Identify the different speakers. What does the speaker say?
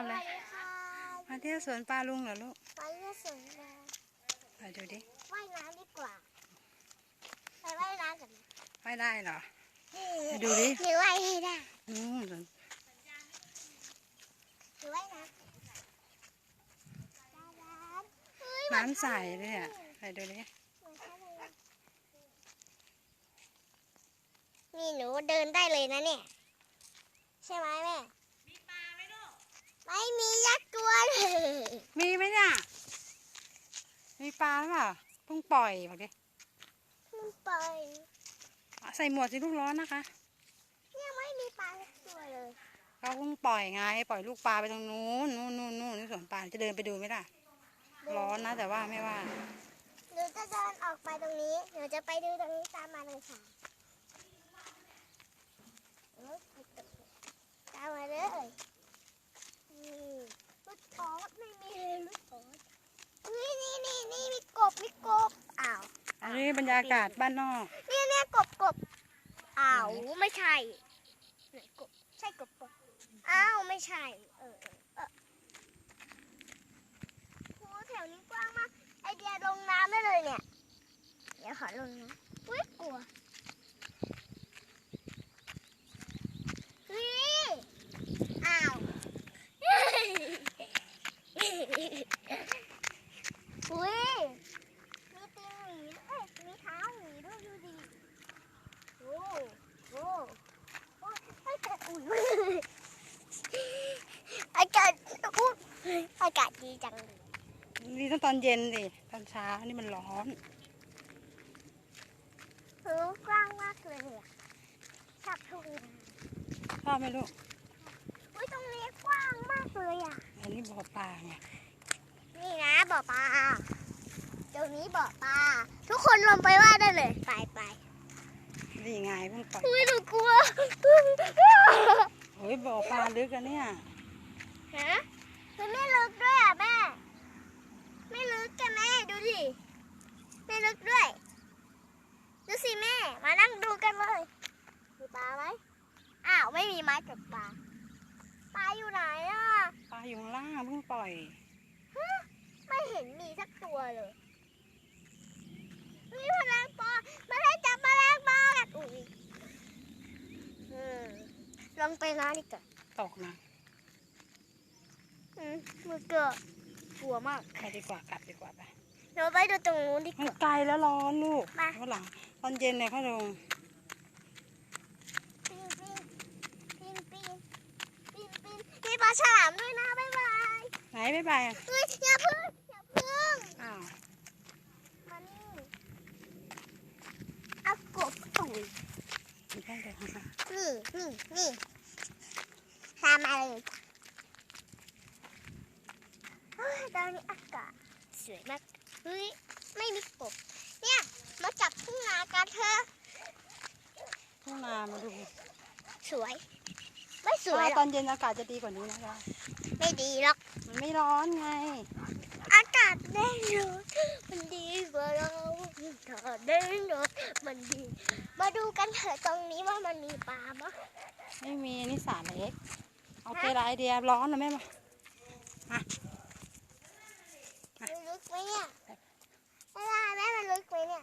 Speaker 1: ทำอะไร
Speaker 2: สวัสดีค่ะ
Speaker 1: มาเที่ยวสวนปลาลุงเหรอลูก
Speaker 2: ไปเที่ยวสวนมา
Speaker 1: ไปดูดิ
Speaker 2: ว่ายน้ำดีกว่าไปว่ายน้ำกันนะ
Speaker 1: ไม่ได้เหรอไปดูดิ
Speaker 2: หรือว่ายให้ได้
Speaker 1: นู่นสวน
Speaker 2: หรือว่ายน้ำเฮ้ย
Speaker 1: น้ำใสเลยอะไปดูดิ
Speaker 2: นี่หนูเดินได้เลยนะเนี่ย ใช่ไหมแม่ มีปลาไหมลูก ไม่มียักษ์ตัวเลย
Speaker 1: มีไหมเนี่ยมี ปลาหรือเปล่าเพิ่งปล่อยบอกดิ
Speaker 2: มันไป
Speaker 1: ใส่หมวกสิลูกร้อนนะคะ
Speaker 2: ยังไม่มีปลาสักตัวเลย
Speaker 1: เขาเพิ่งปล่อยไง ปล่อยลูกปลาไปตรงนู้นนู่นนู่นนู่นที่สวนปลาจะเดินไปดูไหมล่ะ ร้อนนะแต่ว่าไม่ว่า
Speaker 2: หนูจะเดินออกไปตรงนี้หนูจะไปดูตรงนี้ตามมาเลยค่ะเอ้ยตามมาเลยนี่ลูกออสไม่มีเลยลูกออสนี่นี่นี่นี่ มีกบมีกบอ้าว
Speaker 1: อันนี้บรรยากาศบ้านนอก
Speaker 2: เนี่ยเนี่ยกบกบอ้าวไม่ใช่ไหนกบใช่กบปะอ้าวไม่ใช่ เออเออเออโหแถวนี้กว้างมาก ไอเดียลงน้ำได้เลยเนี่ย เดี๋ยวขอลงนะอุ้ยกลัวเฮ้ยอ้าว อุ้ย มีตีนหมีเอ้ยมีเท้าหมีด้วยดูดิโอ้โหโอ้ยอากาศอุ่นอากาศอุ่นอากาศ ดีจังเลย
Speaker 1: นี่ต้องตอนเย็นสิตอนเช้านี่มันร้อน
Speaker 2: โอ้กว้างมากเลยอะชอบทุ่งนา
Speaker 1: ชอบไหมลูก
Speaker 2: อุ้ยตรงนี้กว้างมากเลยอะ
Speaker 1: อันนี้บ่อปลาไง
Speaker 2: นี่นะบ่อปลาตรงนี้บ่อปลาทุกคนลงไปว่าได้เลยไปไป
Speaker 1: นี่ไงเพิ่งปล่อย
Speaker 2: อุ้ยหนูกลัว
Speaker 1: โอ้ยบ่อปลาลึกอะเนี่ย
Speaker 2: ฮะ มันไม่ลึกด้วยอะแม่ ไม่ลึกกันแม่ดูดิ ไม่ลึกด้วย ดูสิแม่ มานั่งดูกันเลย มีปลาไหมอ้าวไม่มีไม้จับปลา ปลาอยู่ไหนอะ
Speaker 1: ปลาอยู่ข้างล่างเพิ่งปล่อย
Speaker 2: ไม่เห็นมีสักตัวเลยมีแมลงปอมาให้จับแมลงปอกันอุ้ยอืมลงไปน้ำดีกว่า
Speaker 1: ตกนะ
Speaker 2: อืมมือเกือบกลัวมาก
Speaker 1: ไปดีกว่ากลับดีกว่าไป
Speaker 2: เราไปดูตรงนู้นดีก
Speaker 1: มัน
Speaker 2: ว่า
Speaker 1: ไกลแล้วร้อนลูก
Speaker 2: มา
Speaker 1: เมื่อหลังตอนเย็นเนี่ยเขาลง
Speaker 2: ปีนปีนปีนปีนปีนปีนมีปลาฉลามด้วยนะบ๊ายบาย
Speaker 1: ไหนบ๊ายบายอะ
Speaker 2: เฮ้ยอย่าพึ่งอย่าพึ่ง
Speaker 1: อ้าว
Speaker 2: มานี่เอากบตุ๋ย
Speaker 1: มีแค่เดียวค่ะ
Speaker 2: นี่นี่นี่ตามมาเลยเฮ้ย ตอนนี้อากาศสวยมาก เฮ้ย ไม่มีกบ เนี่ย มาจับทุ่งนากันเถอะ
Speaker 1: ทุ่งนามาดู
Speaker 2: สวย ไม่สวยหร
Speaker 1: ต
Speaker 2: อ
Speaker 1: อกนเย็นอากาศจะดีกว่านี้นะคะ
Speaker 2: ไม่ดีหรอก
Speaker 1: มันไม่ร้อนไง
Speaker 2: อากาศแน่นอนมันดีกว่าเราอากาแน่นอนมันดี มาดูกันเถอะตรงนี้ว่ามันมีปลาไหม
Speaker 1: ไม่มีนี่สาเล็กโอเคละไอเดียร้อนนะแม่มามั
Speaker 2: มันลึกไหมเนี่ยไม่ได้แม่มันลึกไหมเนี่ย